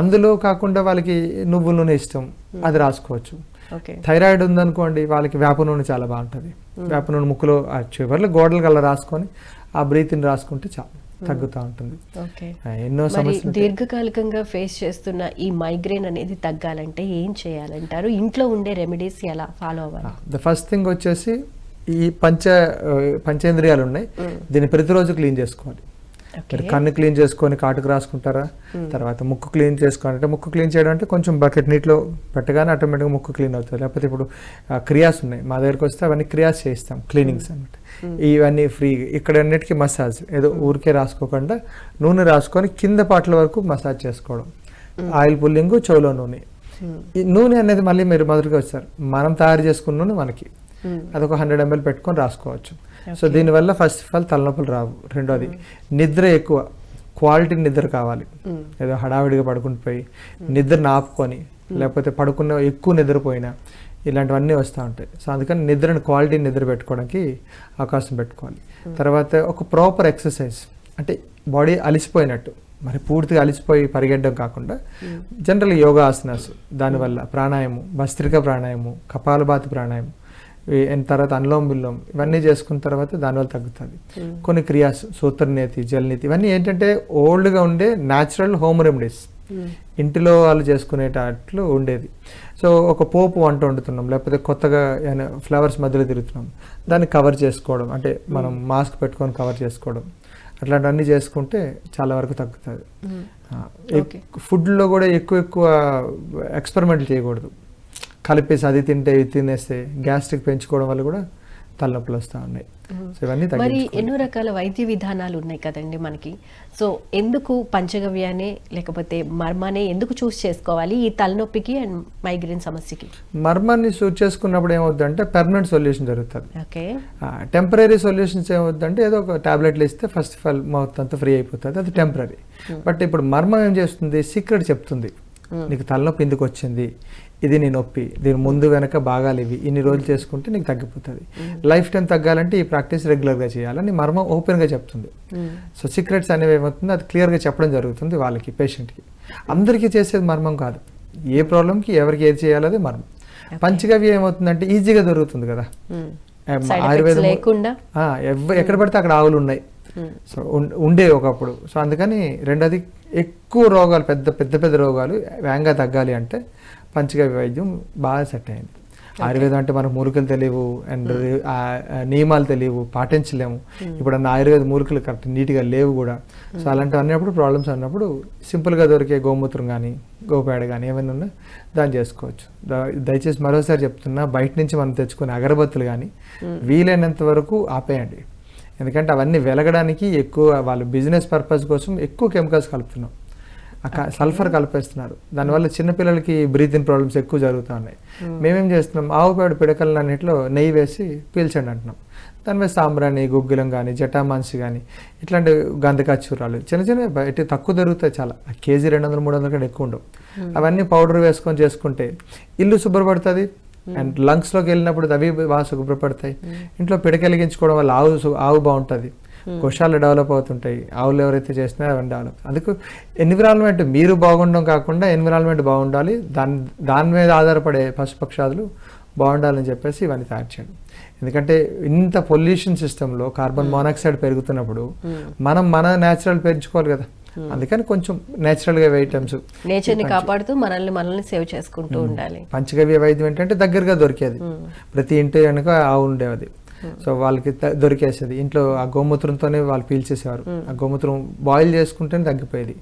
అందులో కాకుండా వాళ్ళకి నువ్వుల నూనె ఇష్టం అది రాసుకోవచ్చు. ఓకే థైరాయిడ్ ఉందనుకోండి వాళ్ళకి వేప నూనె చాలా బాగుంటుంది. వేప నూనె ముక్కులో చివర్లో గోడల కల్లా రాసుకొని ఆ బ్రీత్ని రాసుకుంటే చాలా తగ్గుతూ ఉంటుంది. ఎన్నో సమస్యలు దీర్ఘకాలికంగా ఫేస్ చేస్తున్న ఈ మైగ్రేన్ అనేది తగ్గాలంటే ఏం చేయాలంటారు? ఇంట్లో ఉండే రెమెడీస్ ఎలా ఫాలో అవ్వాలి? ద ఫస్ట్ థింగ్ వచ్చేసి ఈ పంచ పంచేంద్రియాలు ఉన్నాయి. దీన్ని ప్రతిరోజు క్లీన్ చేసుకోవాలి. మీరు కన్ను క్లీన్ చేసుకొని కాటుకు రాసుకుంటారా? తర్వాత ముక్కు క్లీన్ చేసుకోవాలి అంటే ముక్కు క్లీన్ చేయడం అంటే కొంచెం బకెట్ నీటిలో పెట్టగానే ఆటోమేటిక్గా ముక్కు క్లీన్ అవుతుంది. లేకపోతే ఇప్పుడు క్రియాస్ ఉన్నాయి. మా దగ్గరకు వస్తే అవన్నీ క్రియాస్ చేయిస్తాం క్లీనింగ్స్ అనమాట ఇవన్నీ ఫ్రీ ఇక్కడ అన్నిటికీ మసాజ్. ఏదో ఊరికే రాసుకోకుండా నూనె రాసుకొని కింద పాటల వరకు మసాజ్ చేసుకోవడం. ఆయిల్ పుల్లింగ్ చెవులో నూనె. ఈ నూనె అనేది మళ్ళీ మీరు మొదటిగా వచ్చారు మనం తయారు చేసుకున్న నూనె మనకి. అదొక హండ్రెడ్ ఎంఎల్ పెట్టుకొని రాసుకోవచ్చు. సో దీనివల్ల ఫస్ట్ ఆఫ్ ఆల్ తలనొప్పులు రావు. రెండోది నిద్ర ఎక్కువ. క్వాలిటీ నిద్ర కావాలి. ఏదో హడావిడిగా పడుకుని పోయి నిద్రను ఆపుకొని లేకపోతే పడుకున్న ఎక్కువ నిద్రపోయినా ఇలాంటివన్నీ వస్తూ ఉంటాయి. సో అందుకని నిద్రను క్వాలిటీ నిద్ర పెట్టుకోవడానికి అవకాశం పెట్టుకోవాలి. తర్వాత ఒక ప్రాపర్ ఎక్సర్సైజ్ అంటే బాడీ అలిసిపోయినట్టు మరి పూర్తిగా అలిసిపోయి పరిగెట్టడం కాకుండా జనరల్ యోగా ఆసనాస్ దానివల్ల ప్రాణాయామం భస్త్రిక ప్రాణాయామం కపాలభాతి ప్రాణాయామం తర్వాత అనులోమ విలోమ ఇవన్నీ చేసుకున్న తర్వాత దానివల్ల తగ్గుతుంది. కొన్ని క్రియాస్ సూత్రనీతి జలనీతి ఇవన్నీ ఏంటంటే ఓల్డ్గా ఉండే న్యాచురల్ హోమ్ రెమెడీస్. ఇంటిలో వాళ్ళు చేసుకునేటట్లు ఉండేది. సో ఒక పోపు వంట వండుతున్నాం లేకపోతే కొత్తగా ఏమైనా ఫ్లవర్స్ మధ్యలో తిరుగుతున్నాం. దాన్ని కవర్ చేసుకోవడం అంటే మనం మాస్క్ పెట్టుకొని కవర్ చేసుకోవడం. అట్లాంటివన్నీ చేసుకుంటే చాలా వరకు తగ్గుతుంది. ఫుడ్లో కూడా ఎక్కువ ఎక్కువ ఎక్స్పెరిమెంట్లు చేయకూడదు. కలిపేసి అది తింటే ఇది తినేస్తే గ్యాస్ట్రిక్ పెంచుకోవడం వల్ల కూడా తలనొప్పులు వస్తూ ఉన్నాయి. సో ఇవన్నీ మరి ఎన్నో రకాల వైద్య విధానాలు ఉన్నాయి కదండి మనకి. సో ఎందుకు పంచగవ్యానే లేకపోతే మర్మానే ఎందుకు చూస్ చేసుకోవాలి ఈ తలనొప్పికి అండ్ మైగ్రేన్ సమస్యకి? మర్మాన్ని సూట్ చేసుకున్నప్పుడు ఏమవుద్దంటే పెర్మనెంట్ సొల్యూషన్ జరుగుతుంది. ఓకే. టెంపరీ సొల్యూషన్స్ ఏమవుద్దంటే ఏదో ఒక టాబ్లెట్లు ఇస్తే ఫస్ట్ ఆఫ్ ఆల్ మౌత్ అంతా ఫ్రీ అయిపోతుంది. అది టెంపరీ బట్ ఇప్పుడు మర్మం ఏం చేస్తుంది? సీక్రెట్ చెప్తుంది. నీకు తలనొప్పి ఎందుకు వచ్చింది? ఇది నీ నొప్పి దీని ముందు వెనక భాగాలు ఇవి ఇన్ని రోజులు చేసుకుంటే నీకు తగ్గిపోతుంది. లైఫ్ టైం తగ్గాలంటే ఈ ప్రాక్టీస్ రెగ్యులర్గా చేయాలని మర్మం ఓపెన్గా చెప్తుంది. సో సీక్రెట్స్ అనేవి ఏమవుతుంది అది క్లియర్గా చెప్పడం జరుగుతుంది వాళ్ళకి పేషెంట్కి. అందరికీ చేసేది మర్మం కాదు. ఏ ప్రాబ్లంకి ఎవరికి ఏది చేయాలో అది మర్మం. పంచగవ్య ఏమవుతుందంటే ఈజీగా దొరుకుతుంది కదా. ఆయుర్వేదం ఎక్కడ పడితే అక్కడ ఆవులు ఉన్నాయి సో ఉండే ఒకప్పుడు. సో అందుకని రెండోది ఎక్కువ రోగాలు పెద్ద పెద్ద పెద్ద రోగాలు వేగంగా తగ్గాలి అంటే పంచగవ్య వైద్యం బాగా సెట్ అయింది. ఆయుర్వేదం అంటే మనకు మూలికలు తెలియవు అండ్ నియమాలు తెలియవు పాటించలేము. ఇప్పుడు అన్న ఆయుర్వేద మూలికలు కరెక్ట్ నీట్గా లేవు కూడా. సో అలాంటివి అన్నప్పుడు ప్రాబ్లమ్స్ అన్నప్పుడు సింపుల్గా దొరికే గోమూత్రం కానీ గోపేడ కానీ ఏమైనా ఉన్నా దాన్ని చేసుకోవచ్చు. దయచేసి మరోసారి చెప్తున్నా బయట నుంచి మనం తెచ్చుకునే అగరబత్తులు కానీ వీలైనంత వరకు ఆపేయండి. ఎందుకంటే అవన్నీ వెలగడానికి ఎక్కువ వాళ్ళు బిజినెస్ పర్పస్ కోసం ఎక్కువ కెమికల్స్ కలుపుతున్నాం. సల్ఫర్ కలిపేస్తున్నారు. దానివల్ల చిన్నపిల్లలకి బ్రీతింగ్ ప్రాబ్లమ్స్ ఎక్కువ జరుగుతూ ఉన్నాయి మేమేం చేస్తున్నాం ఆవు పేడ పిడకల అన్నింటిలో నెయ్యి వేసి పీల్చండి అంటున్నాం. దాని మీద సాంబ్రాణి గుగ్గిలం కానీ జటామాన్సి కానీ ఇట్లాంటి గంధకాచూరాలు చిన్న చిన్న బయట తక్కువ దొరుకుతాయి చాలా. ఆ కేజీ రెండు వందలు మూడు వందల కంటే ఎక్కువ ఉండవు. అవన్నీ పౌడర్ వేసుకొని చేసుకుంటే ఇల్లు శుభ్రపడుతుంది. అండ్ లంగ్స్లోకి వెళ్ళినప్పుడు అవి బాగా శుభ్రపడతాయి. ఇంట్లో పిడకెలిగించుకోవడం వల్ల ఆవు ఆవు బాగుంటుంది. కోశాలు డెవలప్ అవుతుంటాయి. ఆవులు ఎవరైతే చేస్తున్నారో అవన్నీ డెవలప్ అందుకు ఎన్విరాన్మెంట్ మీరు బాగుండడం కాకుండా ఎన్విరాన్మెంట్ బాగుండాలి. దాని దాని మీద ఆధారపడే పశుపక్షాదులు బాగుండాలని చెప్పేసి ఇవన్నీ తయారు చేయండి. ఎందుకంటే ఇంత పొల్యూషన్ సిస్టంలో కార్బన్ మోనాక్సైడ్ పెరుగుతున్నప్పుడు మనం మన న్యాచురల్ పెంచుకోవాలి కదా. అందుకని కొంచెం న్యాచురల్గా ఐటమ్స్ నేచర్ని కాపాడుతూ మనల్ని మనల్ని సేవ్ చేసుకుంటూ ఉండాలి. పంచగవ్య వైద్యం ఏంటంటే దగ్గరగా దొరికేది. ప్రతి ఇంటి వెనుక ఆవు ఉండేది. సో వాళ్ళకి దొరికేసేది. ఇంట్లో ఆ గోమూత్రంతోనే వాళ్ళు పీల్చేసేవారు. ఆ గోమూత్రం బాయిల్ చేసుకుంటేనే తగ్గిపోయేది.